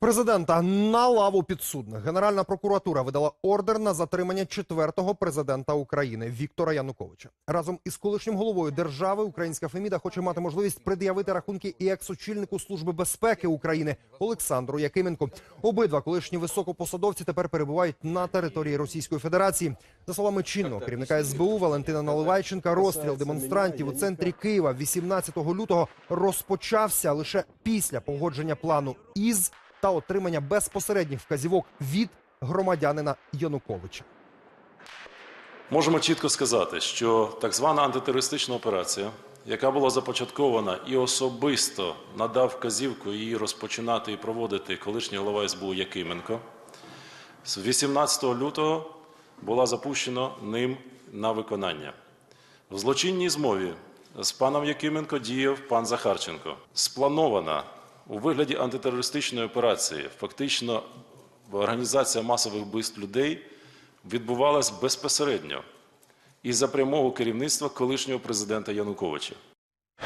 Президента на лаву підсудних. Генеральна прокуратура видала ордер на затримання четвертого президента України Віктора Януковича. Разом із колишнім головою держави українська Феміда хоче мати можливість пред'явити рахунки і екс-очільнику служби безпеки України Олександру Якименку. Обидва колишні високопосадовці тепер перебувають на території Російської Федерації. За словами чинного керівника СБУ Валентина Наливайченка, розстріл демонстрантів у центрі Києва 18 лютого розпочався лише після погодження плану із та отримання безпосередніх вказівок від громадянина Януковича. Можемо чітко сказати, що так звана антитерористична операція, яка була започаткована і особисто надав вказівку її розпочинати і проводити колишній голова СБУ Якименко, з 18 лютого була запущена ним на виконання. В злочинній змові з паном Якименко діяв пан Захарченко. Спланована у вигляді антитерористичної операції, фактично організація масових вбивств людей відбувалась безпосередньо і за прямого керівництва колишнього президента Януковича.